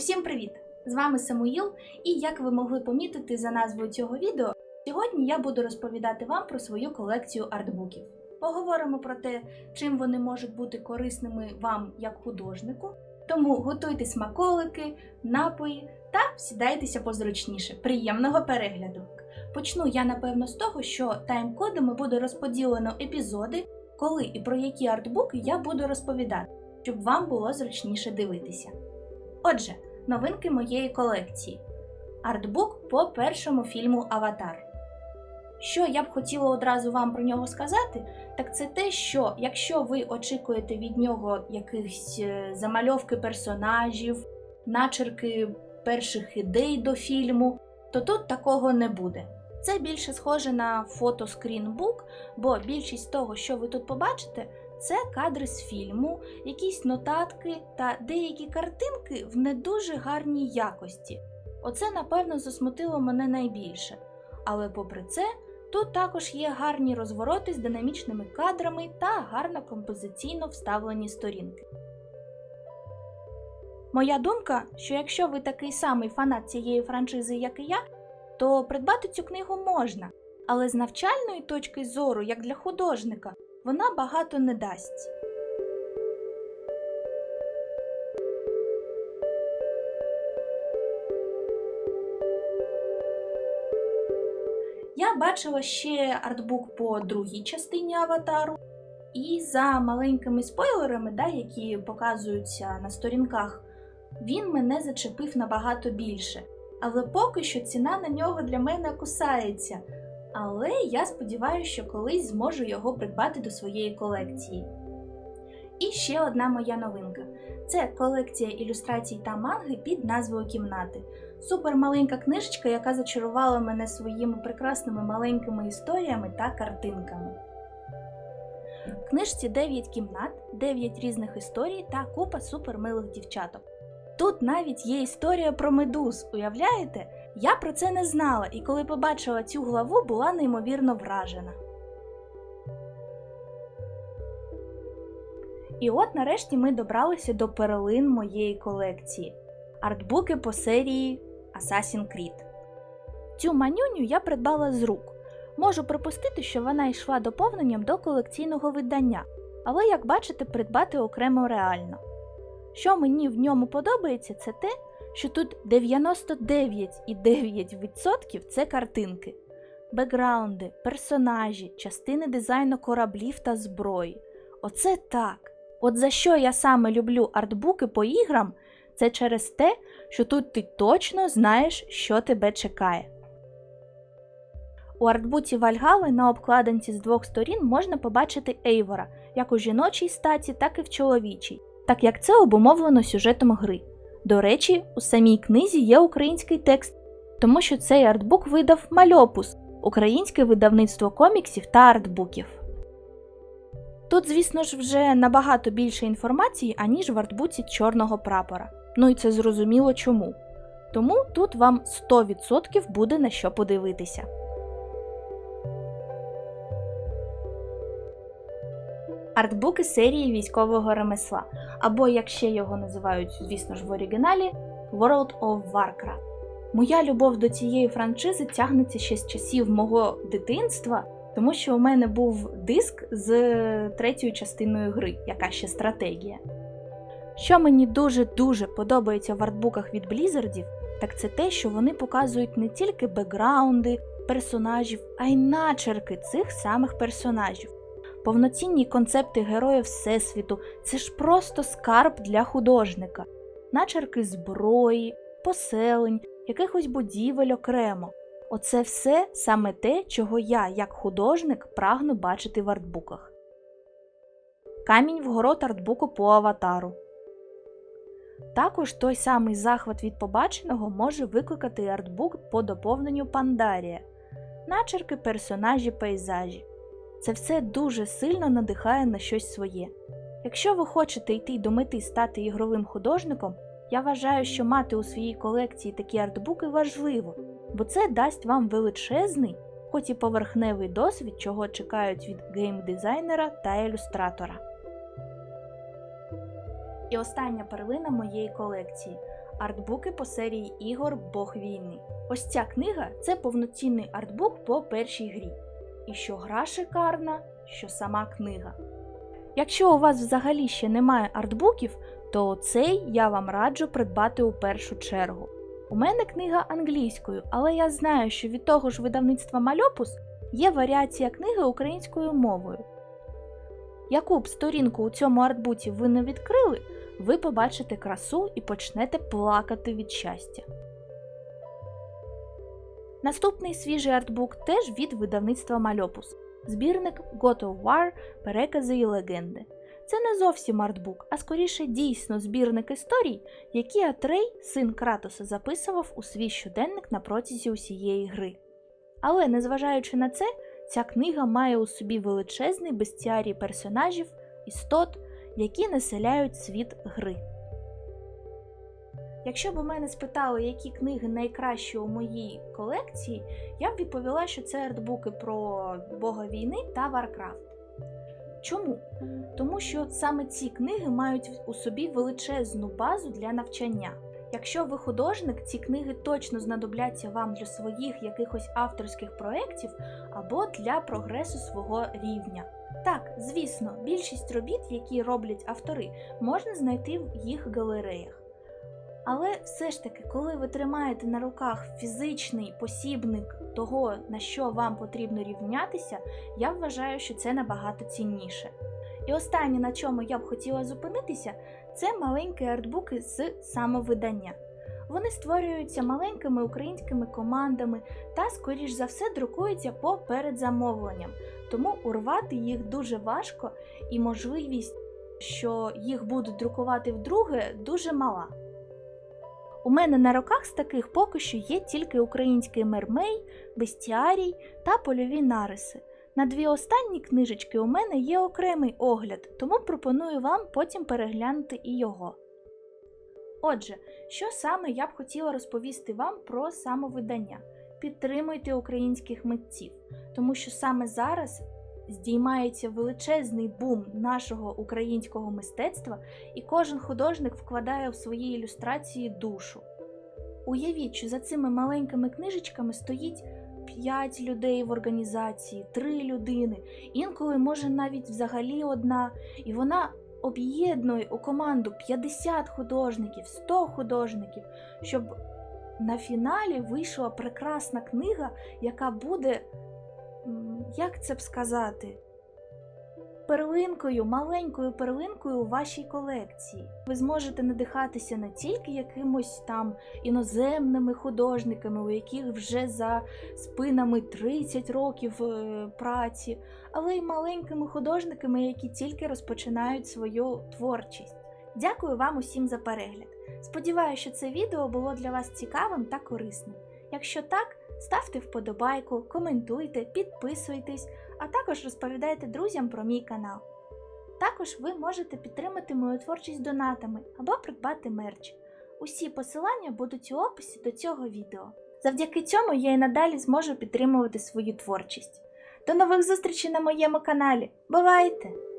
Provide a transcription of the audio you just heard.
Усім привіт! З вами Самуїл, і як ви могли помітити за назвою цього відео, сьогодні я буду розповідати вам про свою колекцію артбуків. Поговоримо про те, чим вони можуть бути корисними вам як художнику. Тому готуйте смаколики, напої та сідайтеся позручніше. Приємного перегляду! Почну я напевно з того, що тайм-кодами буде розподілено епізоди, коли і про які артбуки я буду розповідати, щоб вам було зручніше дивитися. Отже, новинки моєї колекції. Артбук по першому фільму Аватар. Що я б хотіла одразу вам про нього сказати, так це те, що якщо ви очікуєте від нього якихось е, замальовки персонажів, начерки перших ідей до фільму, то тут такого не буде. Це більше схоже на фотоскрінбук, бо більшість того, що ви тут побачите, це кадри з фільму, якісь нотатки та деякі картинки в не дуже гарній якості. Оце, напевно, засмутило мене найбільше. Але попри це, тут також є гарні розвороти з динамічними кадрами та гарно композиційно вставлені сторінки. Моя думка, що якщо ви такий самий фанат цієї франшизи, як і я, то придбати цю книгу можна, але з навчальної точки зору, як для художника, вона багато не дасть. Я бачила ще артбук по другій частині аватару, і за маленькими спойлерами, да, які показуються на сторінках, він мене зачепив набагато більше. Але поки що ціна на нього для мене кусається. Але я сподіваюся, що колись зможу його придбати до своєї колекції. І ще одна моя новинка це колекція ілюстрацій та манги під назвою Кімнати. Супер маленька книжечка, яка зачарувала мене своїми прекрасними маленькими історіями та картинками. В книжці 9 кімнат, 9 різних історій та купа супермилих дівчаток. Тут навіть є історія про медуз, уявляєте? Я про це не знала, і коли побачила цю главу, була неймовірно вражена. І от нарешті ми добралися до перлин моєї колекції артбуки по серії Assassin's Creed. Цю манюню я придбала з рук. Можу припустити, що вона йшла доповненням до колекційного видання, але, як бачите, придбати окремо реально. Що мені в ньому подобається, це те, що тут 99,9% це картинки, бекграунди, персонажі, частини дизайну кораблів та зброї. Оце так. От за що я саме люблю артбуки по іграм, це через те, що тут ти точно знаєш, що тебе чекає. У артбуці Вальгали на обкладинці з двох сторін можна побачити Ейвора як у жіночій статі, так і в чоловічій, так як це обумовлено сюжетом гри. До речі, у самій книзі є український текст, тому що цей артбук видав Мальопус, українське видавництво коміксів та артбуків. Тут, звісно ж, вже набагато більше інформації, аніж в артбуці чорного прапора. Ну і це зрозуміло чому. Тому тут вам 100% буде на що подивитися. Артбуки серії військового ремесла, або як ще його називають, звісно ж, в оригіналі World of Warcraft. Моя любов до цієї франшизи тягнеться ще з часів мого дитинства, тому що у мене був диск з третьою частиною гри, яка ще стратегія. Що мені дуже-дуже подобається в артбуках від Блізардів, так це те, що вони показують не тільки бекграунди персонажів, а й начерки цих самих персонажів. Повноцінні концепти героїв Всесвіту це ж просто скарб для художника, начерки зброї, поселень, якихось будівель окремо. Оце все саме те, чого я, як художник, прагну бачити в артбуках. Камінь в город артбуку по аватару. Також той самий захват від побаченого може викликати артбук по доповненню Пандарія, начерки персонажі пейзажі. Це все дуже сильно надихає на щось своє. Якщо ви хочете йти до мети стати ігровим художником, я вважаю, що мати у своїй колекції такі артбуки важливо, бо це дасть вам величезний, хоч і поверхневий досвід, чого чекають від геймдизайнера та ілюстратора. І остання перлина моєї колекції артбуки по серії ігор Бог війни. Ось ця книга це повноцінний артбук по першій грі. І що гра шикарна, що сама книга. Якщо у вас взагалі ще немає артбуків, то цей я вам раджу придбати у першу чергу. У мене книга англійською, але я знаю, що від того ж видавництва Мальопус є варіація книги українською мовою. Яку б сторінку у цьому артбуці ви не відкрили, ви побачите красу і почнете плакати від щастя. Наступний свіжий артбук теж від видавництва Мальопус. Збірник God of War, перекази і легенди. Це не зовсім артбук, а скоріше дійсно збірник історій, які Атрей, син Кратоса, записував у свій щоденник на протязі усієї гри. Але незважаючи на це, ця книга має у собі величезний бестіарій персонажів, істот, які населяють світ гри. Якщо б у мене спитали, які книги найкращі у моїй колекції, я б відповіла, що це артбуки про Бога війни та Варкрафт. Чому? Тому що саме ці книги мають у собі величезну базу для навчання. Якщо ви художник, ці книги точно знадобляться вам для своїх якихось авторських проєктів або для прогресу свого рівня. Так, звісно, більшість робіт, які роблять автори, можна знайти в їх галереях. Але все ж таки, коли ви тримаєте на руках фізичний посібник того, на що вам потрібно рівнятися, я вважаю, що це набагато цінніше. І останнє, на чому я б хотіла зупинитися, це маленькі артбуки з самовидання. Вони створюються маленькими українськими командами та, скоріш за все, друкуються по передзамовленням, тому урвати їх дуже важко і можливість, що їх будуть друкувати вдруге, дуже мала. У мене на руках з таких поки що є тільки український мермей, бестіарій та польові нариси. На дві останні книжечки у мене є окремий огляд, тому пропоную вам потім переглянути і його. Отже, що саме я б хотіла розповісти вам про самовидання? Підтримуйте українських митців, тому що саме зараз здіймається величезний бум нашого українського мистецтва, і кожен художник вкладає в свої ілюстрації душу. Уявіть, що за цими маленькими книжечками стоїть 5 людей в організації, 3 людини, інколи може навіть взагалі одна, і вона об'єднує у команду 50 художників, 100 художників, щоб на фіналі вийшла прекрасна книга, яка буде як це б сказати, перлинкою, маленькою перлинкою у вашій колекції. Ви зможете надихатися не тільки якимось там іноземними художниками, у яких вже за спинами 30 років е, праці, але й маленькими художниками, які тільки розпочинають свою творчість. Дякую вам усім за перегляд. Сподіваюся, що це відео було для вас цікавим та корисним. Якщо так, ставте вподобайку, коментуйте, підписуйтесь, а також розповідайте друзям про мій канал. Також ви можете підтримати мою творчість донатами або придбати мерч. Усі посилання будуть у описі до цього відео. Завдяки цьому я і надалі зможу підтримувати свою творчість. До нових зустрічей на моєму каналі. Бувайте!